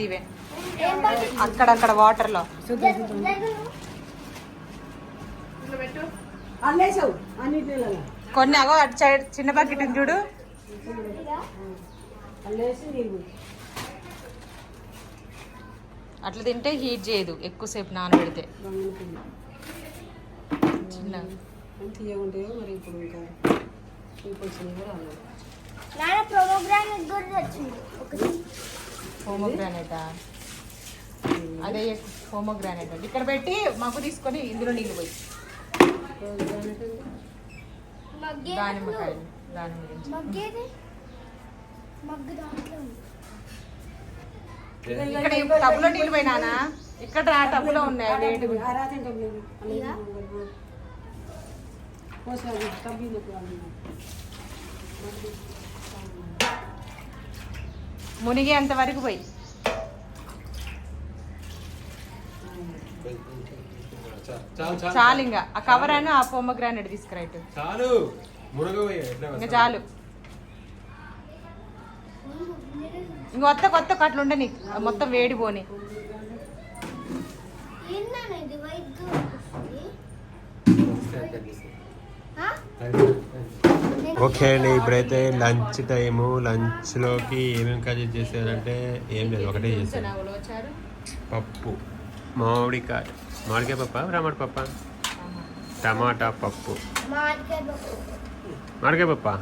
దివే అక్కడక్కడ వాటర్లో అల్లేసావు అన్నిటిలో కొన్ని అగో అటు సైడ్ చిన్న బకెట్ ఉంది చూడు. అట్లా తింటే హీట్ చేయదు ఎక్కువసేపు నానబెడితే. చిన్న మరి ఇప్పుడు ఇంకా ప్రోగ్రామ్ వచ్చింది. హోమోగ్రానైట్ అదే హోమోగ్రానైట్ అండి. ఇక్కడ పెట్టి మగ్గు తీసుకొని ఇందులో నీళ్ళు పోయి. దానిమ్మకాయలు దానిమ్మ గురించి మగ్గేది? మగ్గు దాంట్లో ఉంది. ఇక్కడ టబ్లో నీళ్ళు పోయినానా ఇక్కడ ఆ టబ్లో ఉన్నాయి వేడి ఆ రాత్రి టబ్బు లేదు పోసాది టబ్బు మునిగేంత వరకు పోయి. చాలు చాలు చాలు ఇంకా ఆ కవర్ అని ఆ హోమోగ్రానైట్ తీసుకురైట్ చాలు. మునగవయ్య ఎట్లా ఇంకా చాలు. ఇంక కొత్త కొత్త కట్లు ఉండే నీకు. మొత్తం వేడి పోని? ఓకే అండి ఇప్పుడైతే లంచ్ టైము. లంచ్లోకి ఏమేమి కర్రీ చేశారంటే ఏం లేదు ఒకటే చేశారు పప్పు మామిడికాయ. మామిడికాయ పప్ప రామాడి పప్ప? టమాటా పప్పు. మామిడికాయ పప్పు?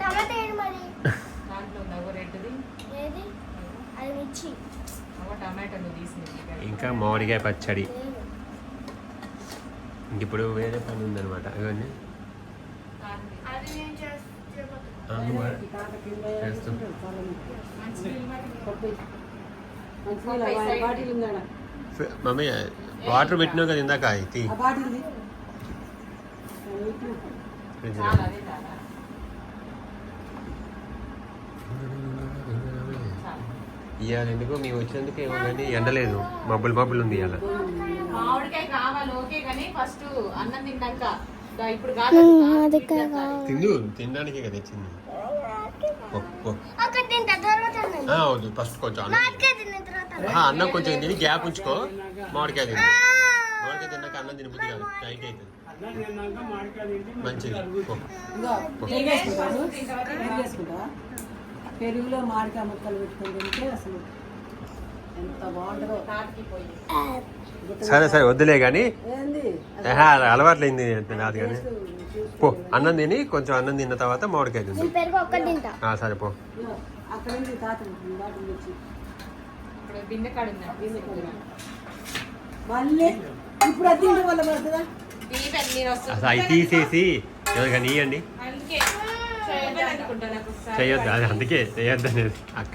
టమాటా టమాటో ఇంకా మామిడికాయ పచ్చడి. ఇంక ఇప్పుడు వేరే పని ఉందన్నమాట. ఇవన్నీ అది నేను చేస్తాను ఆ, నువ్వు చేస్తాం. పప్పు మంచి బాటిల్ ఉందా మమ్మీ వాటర్ పెట్టినావు కదా ఇందాక ఇది. ఇవాళ ఎందుకు మేము వచ్చినందుకు ఏమో కానీ ఎండలేదు. మబ్బులు మబ్బులు ఉంది ఇవాళ మామిడికాయ కావాలి ఓకే కానీ ఫస్ట్ అన్నం తిన్నాక తిందు తినడానికి కదా వద్దు ఫస్ట్ కొంచెం అన్నం కొంచెం తిని గ్యాప్ ఉంచుకో. మామిడికాయ తిను. మామిడికాయ తిన్నాక అన్నం తిని బుద్ధి కాదు. టైట్ అవుతుంది మంచిది. పెరుగులో మామిడికాయ ముక్కలు పెట్టుకొని తింటే అసలు ఎంత బాగుంటుందో తాటికి పోయి సరే సరే వద్దులే కానీ ఏంది? అలవాట్లయింది రాదు కానీ పో అన్నం తిని కొంచెం అన్నం తిన్న తర్వాత మామిడికాయ తింటా. ఆ, సరే పో. అవి తీసేసి ఎవరికైనా ఇవ్వండి. చేయొద్దు అది అందుకే చేయొద్దు అనేది. అక్క.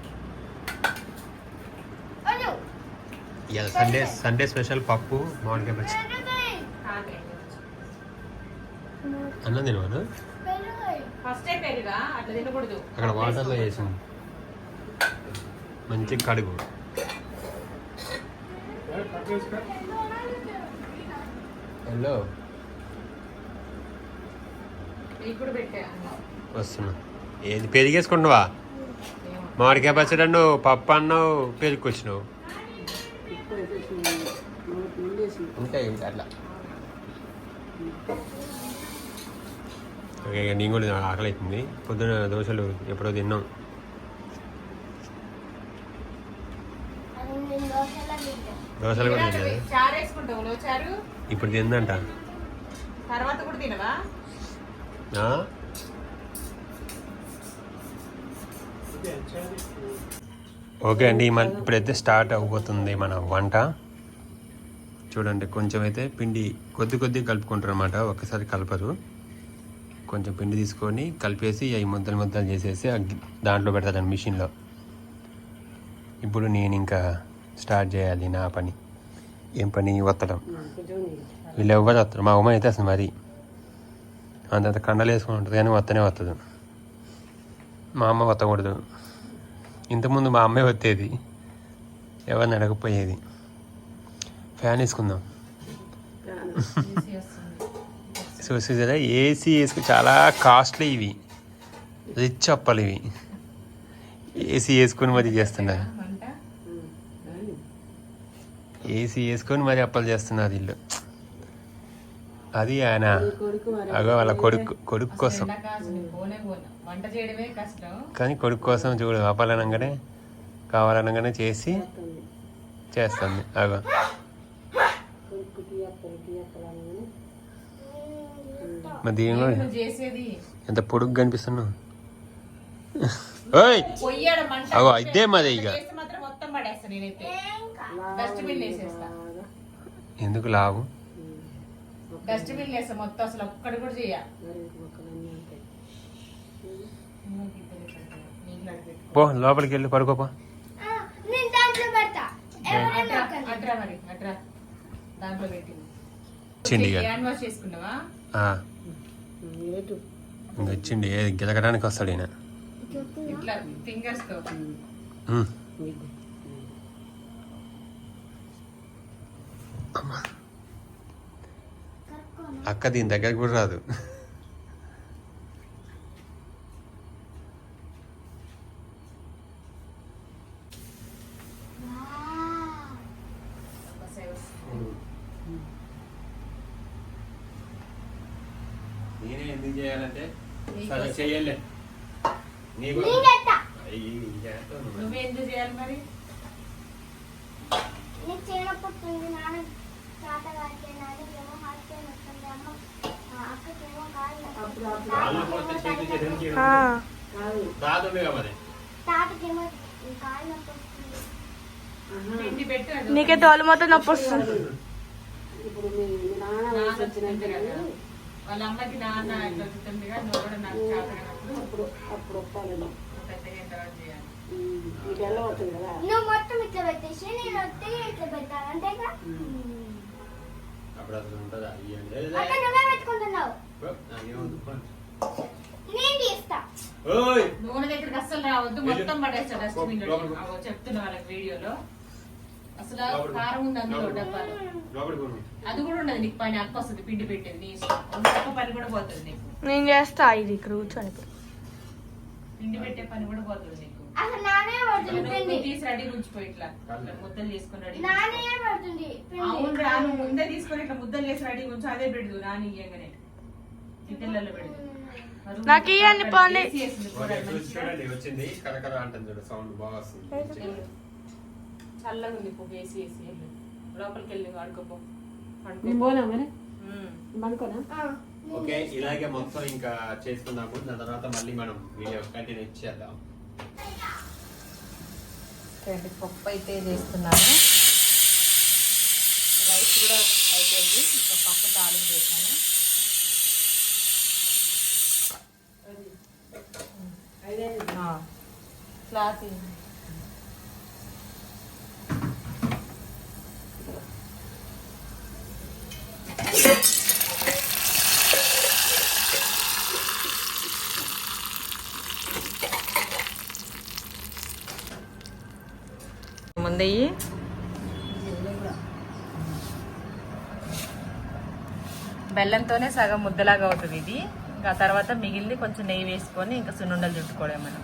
ఇవాళ సండే సండే స్పెషల్ పప్పు మామిడికాయ పచ్చి అన్నం తినకూడదు. అక్కడ వాటర్లో వేసింది మంచి కడుగు. హలో వస్తున్నా. ఏది పెరిగేసుకుంటున్నావా. మామిడికాయ పచ్చడి అన్నావు పప్పు అన్నావు పెరుగుకొచ్చినావు ఉంటాయి ఏమిటి అట్లా ఓకే నేను కూడా ఆకలి అవుతుంది పొద్దున దోశలు ఎప్పుడో తిన్నాం దోశలు కూడా తినాలి. ఇప్పుడు తిందంట తర్వాత కూడా తినవా ఓకే అండి మన ఇప్పుడైతే స్టార్ట్ అవబోతుంది మన వంట చూడండి కొంచెం అయితే పిండి కొద్ది కొద్ది కలుపుకుంటారు అనమాట ఒక్కసారి కలపరు. కొంచెం పిండి తీసుకొని కలిపేసి అవి ముద్దలు ముద్దలు చేసేసి దాంట్లో పెడతాను మిషన్లో. ఇప్పుడు నేను ఇంకా స్టార్ట్ చేయాలి నా పని. ఏం పని? వత్తడం. వీళ్ళు ఎవ్వరు వస్తారు మా అమ్మ అయితే అసలు మరి. అంతంత కండలు వేసుకుని ఉంటుంది కానీ వత్తనే వస్తుంది మా అమ్మ వత్తకూడదు. ఇంతకుముందు మా అమ్మే వత్తేది. ఎవరిని అడగపోయేది ఫ్యాన్ వేసుకుందాం. సో చూసారా ఏసీ వేసుకుని చాలా కాస్ట్లీ ఇవి. రిచ్ అప్పలు ఇవి. ఏసీ వేసుకొని మరి చేస్తున్నారు. ఏసీ వేసుకొని మరి అప్పలు చేస్తున్నారు ఇల్లు అది ఆయన అగో వాళ్ళ కొడుకు కొడుకు కోసం. కానీ కొడుకు కోసం చూడు అప్పాలనగానే కావాలనగానే చేసి. చేస్తుంది. అగో కొడుకు టీ అప్పలు టీ అప్పలు అనగానే మరి దీనిలో ఎంత పొడుగు కనిపిస్తున్నావు అగో ఇదే మరి ఇక. ఎందుకు లావు? ఉమ్. డస్ట్బిన్ మొత్తం అసలు ఒక్కడి కూడా పో లోపలికి వెళ్ళి పడుకోపో దాంట్లో పెడతా. ఎవరైనా అట్రా ఒక్కరిని. అట్రా మరి అట్రా. దాంట్లో పెట్టి వచ్చింది ఇక. హ్యాండ్ వాష్ చేసుకున్నావా? ఇంక వచ్చిండి గెలకడానికి వస్తాడు ఈయన. ఇట్లా ఫింగర్స్తో ఉమ్. మీకు. అక్క దీని దగ్గరికి కూడా రాదు నేనే ఎందుకు చేయాలంటే? సరే చేయాలి మరి? నీకు చేయనప్పుడు నాన్న తాత గారికి వస్తుంది అమ్మ. అక్కకేమో కాళ్ళు మరి. తాతకేమో కాళ్ళు నొప్పి తోలు మొత్తం నొప్పి వస్తుంది. ఇప్పుడు మీ నాన్న నాన్న వాళ్ళ అమ్మకి నాన్న ఇట్లా నువ్వు కూడా నాకు చేతనప్పుడు అప్పుడు అప్పుడు ఒప్పాలను పెద్దగా అయిన తర్వాత చేయాలి. ఈ బెల్లం అవుతుంది కదా? నువ్వు మొత్తం ఇట్లా పెట్టేసి నేను వస్తే ఇట్లా పెట్టాను అంతేగా? అప్పుడు అసలు ఉంటుందా? అక్క నువ్వే పెట్టుకుంటున్నావు. నేను తీస్తా. ఓయ్! నూనె దగ్గరికి అస్సలు రావద్దు మొత్తం పడేస్తా డస్ట్బిన్ చెప్తున్నా వాళ్ళకి వీడియోలో. అసలు. కారం ఉంది అందులో. డబ్బాలో. అది కూడా ఉండదు నీకు పని అక్క వస్తుంది పిండి పెట్టేది నీ ఇష్టం. ఒక్క పని కూడా పోతుంది నీకు. నేను చేస్తా ఇది ఇక్కడ కూర్చొని. పిండి పెట్టే పని కూడా పోతుంది నీకు. అసలు నానే పడుతుంది నువ్వు పిండి. తీసి రెడీ ఉంచిపోయి ఇట్లా. ఇట్లా ముద్దలు చేసుకొని రెడీ నానే పడుతుంది అవును పిండి. రా నువ్వు ముందే తీసుకొని ఇట్లా ముద్దలు చేసి రెడీ ఉంచు అదే పెడదు రాని ఇయ్యంగానే. ఇద్దరిలో పెడదు. నాకు పోనీ. వచ్చింది. కరకర అంటుంది చూడు సౌండ్ బాగా వస్తుంది. చల్లగా ఉంది పో వేసి వేసి వెళ్ళు. లోపలికి వెళ్ళి వాడుకోపో నేను పోనా మరి? ఆ, ఓకే ఇలాగే మొత్తం ఇంకా చేసుకుందాము. దాని తర్వాత మళ్ళీ మనం వీడియో కంటిన్యూ చేద్దాం. పప్పు అయితే చేస్తున్నాను. రైస్ కూడా అయిపోయింది. ఇంకా పప్పు తాలింపు చేశాను. ఆ, క్లాత్ ముందయ్యి బెల్లంతోనే సగం ముద్దలాగా అవుతుంది ఇది. ఇంకా తర్వాత మిగిలింది కొంచెం నెయ్యి వేసుకొని ఇంకా సున్నుండలు చుట్టుకోవడం మనం.